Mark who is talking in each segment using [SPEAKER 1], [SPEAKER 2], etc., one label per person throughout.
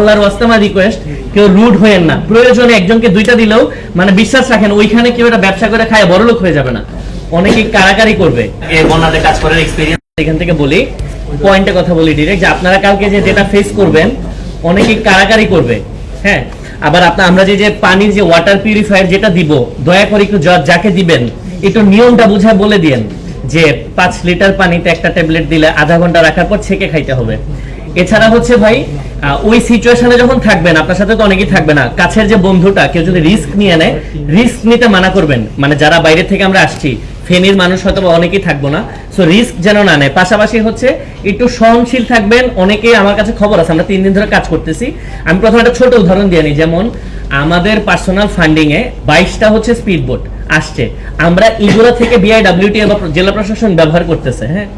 [SPEAKER 1] আল্লাহর ওয়াস্তে আমার রিকোয়েস্ট কেউ রুড হয়েন না। প্রয়োজনে একজনকে দুইটা দিলেও মানে বিশ্বাস রাখেন ওইখানে কেউ একটা ব্যবসা করে খায় বড় লোক হয়ে যাবে না। অনেকে কারাকারি করবে। এ বন্যাতে কাজ করার এক্সপিরিয়েন্স এখান থেকে বলি পয়েন্টে কথা বলি ডিরেক্ট যে আপনারা কালকে যে যেটা ফেস করবেন অনেকে কারাকারি করবে। হ্যাঁ? আবার আপনার আমরা যে যে পানির যে ওয়াটার পিউরিফায়ার যেটা দিব দয়া করে একটু যাকে দিবেন একটু নিয়মটা বুঝায় বলে দিয়েন যে পাঁচ লিটার পানিতে একটা ট্যাবলেট দিলে আধা ঘণ্টা রাখার পর ছেঁকে খাইতে হবে। এছাড়া হচ্ছে ভাই ওই সিচুয়েশনে যখন থাকবেন, আপনার সাথে তো অনেকেই থাকবে না, কাছের যে বন্ধুটা, কেউ যদি রিস্ক নিয়ে নেয় রিস্ক নিতে মানা করবেন। মানে যারা বাইরে থেকে আমরা আসছি, ফেনীর মানুষ হয়তো অনেকেই থাকব না। সো রিস্ক যেন না নেয়। পাশাপাশি হচ্ছে, একটু সহনশীল থাকবেন। অনেকেই আমার কাছে খবর আছে, আমরা তিন দিন ধরে কাজ করতেছি। আমি প্রথমে একটা ছোট উদাহরণ দিয়ে নিই। যেমন, আমাদের পার্সোনাল ফান্ডিং এ বাইশটা হচ্ছে স্পিড বোট আসছে। আমরা এগুলো থেকে বিআইডব্লিউটি বা জেলা প্রশাসন ব্যবহার করতেছে হ্যাঁ?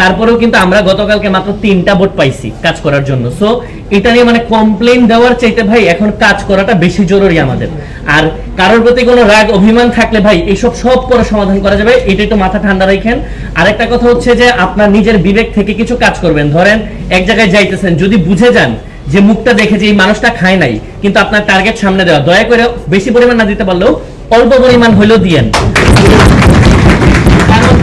[SPEAKER 1] তারপরেও কিন্তু আমরা গতকালকে মাত্র তিনটা বোট পাইছি কাজ করার জন্য। সো এটা নিয়ে মানে কমপ্লেন দেওয়ার চাইতে ভাই এখন কাজ করাটা বেশি জরুরি আমাদের। আর কারোর প্রতি কোনো রাগ, অভিমান থাকলে ভাই এইসব সব পরে সমাধান করা যাবে এটা একটু মাথা ঠান্ডা রাখেন আরেকটা কথা হচ্ছে যে আপনার নিজের বিবেক থেকে কিছু কাজ করবেন। ধরেন, এক জায়গায় যাইতেছেন, যদি বুঝে যান যে মুখটা দেখে যে এই মানুষটা খায় নাই, কিন্তু আপনার টার্গেট সামনে দেওয়া, দয়া করে বেশি পরিমাণ না দিতে পারলেও অল্প পরিমাণ হইলেও দিয়েন। কারণ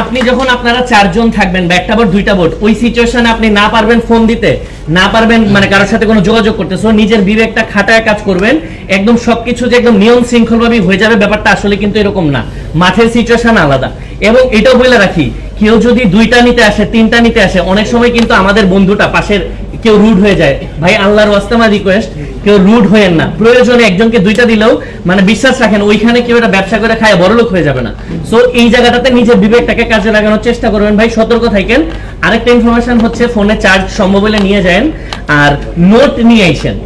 [SPEAKER 1] আপনি যখন আপনারা চারজন থাকবেন বা একটা বোট দুইটা বোট ওই সিচুয়েশনে আপনি না পারবেন ফোন দিতে, না পারবেন মানে কারোর সাথে কোনো যোগাযোগ করতে। সো নিজের বিবেকটা খাটায় কাজ করবেন। একদম সবকিছু যে একদম নিয়ম শৃঙ্খল ভাবে হয়ে যাবে, ব্যাপারটা আসলে কিন্তু এরকম না। মাঠের সিচুয়েশন আলাদা। এবং এটাও বলে রাখি, কেউ যদি দুইটা নিতে আসে, তিনটা নিতে আসে, অনেক সময় কিন্তু আমাদের বন্ধুটা পাশের কেউ রুড হয়ে যায়। ভাই, আল্লাহর ওয়াস্তে আমার রিকোয়েস্ট কেউ রুড হয়েন না। প্রয়োজনে একজনকে দুইটা দিলেও মানে বিশ্বাস রাখেন, ওইখানে কেউ একটা ব্যবসা করে খায় বড় লোক হয়ে যাবে না। সো এই জায়গাটাতে নিজের বিবেকটাকে কাজে লাগানোর চেষ্টা করবেন। ভাই, সতর্ক থাকেন। আরেকটা ইনফরমেশন হচ্ছে ফোনে চার্জ সম্ভব হলে নিয়ে যান আর নোট নিয়ে আইসেন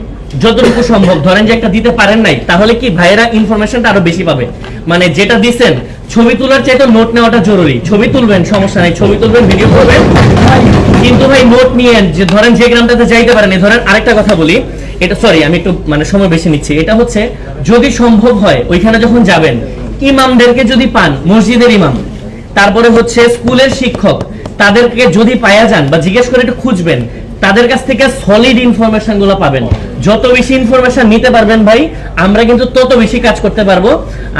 [SPEAKER 1] যতটুকু সম্ভব। ধরেন যে একটা দিতে পারেন নাই, তাহলে কি ভাইয়েরা ইনফরমেশনটা আরও বেশি পাবে? মানে যেটা দিছেন ছবি তোলার চাইতে নোট নেওয়াটা জরুরি। ছবি তুলবেন, সমস্যা নাই, ছবি তুলবেন ভিডিও করবেন। কিন্তু ভাই নোট নিয়ে যে ধরেন যে গ্রামটাতে যাইতে পারেন ধরেন আরেকটা কথা বলি। এটা সরি আমি একটু মানে সময় বেশি নিচ্ছি। এটা হচ্ছে, যদি সম্ভব হয়, ওইখানে যখন যাবেন, ইমামদেরকে যদি পান, মসজিদের ইমাম, তারপরে হচ্ছে স্কুলের শিক্ষক, তাদেরকে যদি পায়া যান বা জিজ্ঞেস করে একটু খুঁজবেন, তাদের কাছ থেকে সলিড ইনফরমেশনগুলো পাবেন। যত বেশি ইনফরমেশন নিতে পারবেন ভাই আমরা কিন্তু তত বেশি কাজ করতে পারব।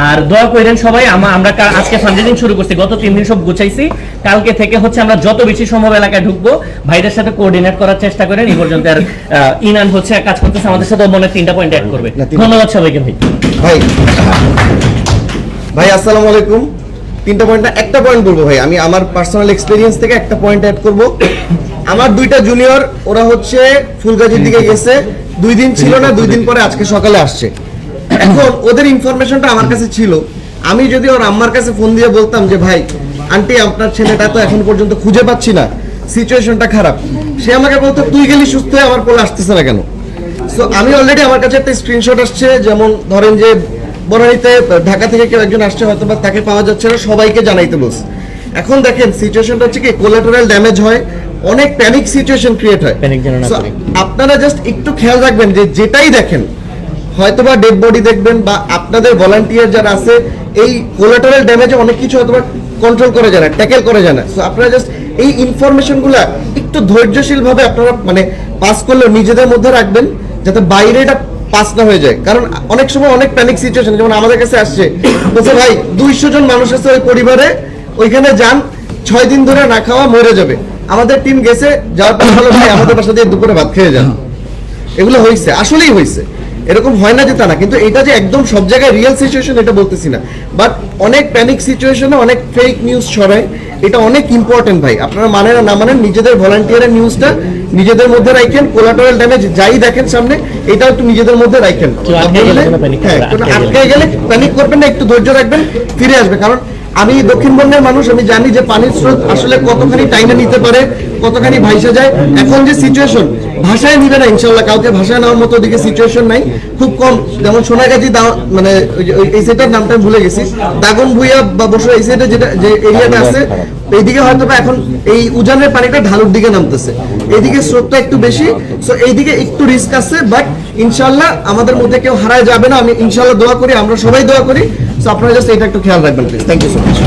[SPEAKER 1] আর দোয়া করেন সবাই আমরা আজকে ফান্ডিং শুরু করছি গত তিন দিন সব গুছাইছি। কালকে থেকে হচ্ছে আমরা যত বেশি সম্ভব এলাকায় ঢুকবো ভাইদের সাথে কোঅর্ডিনেট করার চেষ্টা করেন এই পর্যন্ত আর ইনান হচ্ছে কাজ করতেছে আমাদের সাথে মনে তিনটা পয়েন্ট অ্যাড করবে। ধন্যবাদ সবাইকে ভাই।
[SPEAKER 2] ভাই ভাই আসসালামু আলাইকুম। তিনটা পয়েন্ট না একটা পয়েন্ট বলব ভাই। আমি আমার পার্সোনাল এক্সপিরিয়েন্স থেকে একটা পয়েন্ট অ্যাড করব। আমার দুইটা জুনিয়র ওরা হচ্ছে ফুলগাজির দিকে গেছে। দুই দিন ছিল না দুই দিন পরে আজকে সকালে আসছে। এখন ওদের ইনফরমেশনটা আমার কাছে ছিল। আমি যদি ওর আম্মার কাছে ফোন দিয়ে বলতাম যে ভাই আন্টি আপনার ছেলেটা তো এখন পর্যন্ত খুঁজে পাচ্ছি না। সিচুয়েশনটা খারাপ। সে আমাকে বলতো তুই গেলি সুস্থ হয়ে আমার কোলে আসতেছে না কেন? সো আমি অলরেডি আমার কাছে একটা স্ক্রিনশট আসছে যেমন ধরেন যে বনানীতে ঢাকা থেকে কেউ একজন আসছে হয়তো বা তাকে পাওয়া যাচ্ছে না সবাইকে জানাইতে বলছে। এখন দেখেন সিচুয়েশনটা হচ্ছে কি কোলাটারাল ড্যামেজ হয় অনেক প্যানিক সিচুয়েশন ক্রিয়েট হয়। আপনারা জাস্ট একটু খেয়াল রাখবেন যে যেটাই দেখেন হয়তোবা ডেড বডি দেখবেন বা আপনাদের ভলান্টিয়ার যারা আছে এই কোলাটারাল ড্যামেজে অনেক কিছু হয়তোবা কন্ট্রোল করে যায় না ট্যাকেল করে যায় না। সো আপনারা জাস্ট এই ইনফরমেশনগুলো একটু ধৈর্যশীলভাবে আপনারা মানে পাস করলেও নিজেদের মধ্যে রাখবেন যাতে বাইরে এটা পাস না হয়ে যায়। কারণ অনেক সময় অনেক প্যানিক সিচুয়েশন যেমন আমাদের কাছে আসছে। বলছে ভাই, দুইশো জন মানুষ আছে ওই পরিবারে, ওইখানে যান, ছয় দিন ধরে না খাওয়া মরে যাবে। আমাদের টিম গেছে, যাওয়ার পর ভালো ভাই আমাদের বাসা দিয়ে দুপুরে ভাত খেয়ে যান। এগুলো হয়েছে আসলেই হয়েছে এরকম হয় না যে তা না, কিন্তু এটা যে একদম সব জায়গায় রিয়েল সিচুয়েশন এটা বলতেছি না। বাট অনেক প্যানিক সিচুয়েশনে অনেক ফেক নিউজ ছড়ায়। এটা অনেক ইম্পর্টেন্ট ভাই। আপনারা মানেন না মানেন নিজেদের ভলান্টিয়ারের নিউজটা নিজেদের মধ্যে রাখেন কোলাটারাল ড্যামেজ যাই দেখেন সামনে এটা একটু নিজেদের মধ্যে রাখেন
[SPEAKER 1] আটকে গেলে
[SPEAKER 2] প্যানিক করবেন না একটু ধৈর্য রাখবেন ফিরে আসবে কারণ আমি দক্ষিণবঙ্গের মানুষ আমি জানি যে পানির স্রোত আসলে কতখানি টাইমে নিতে পারে কতখানি ভাইসা যায়? এখন যে সিচুয়েশন ভাষায় নিবে না ইনশাল্লাহ কাউকে ভাষায় নেওয়ার মতো ওদিকে সিচুয়েশন নাই। খুব কম, যেমন সোনাগাছি মানে এই সেটার নামটা ভুলে গেছি। দাগন ভুইয়া বা বসে, এই সাইডে যেটা, যে এরিয়াটা আছে, এইদিকে হয়তো বা এখন এই উজানের পানিটা ঢালুর দিকে নামতেছে। এইদিকে স্রোতটা একটু বেশি সো এইদিকে একটু রিস্ক আছে বাট ইনশাল্লাহ আমাদের মধ্যে কেউ হারায় যাবে না। আমি ইনশাল্লাহ দোয়া করি, আমরা সবাই দোয়া করি। সো আপনারা জাস্ট এটা একটু খেয়াল রাখবেন please thank you so much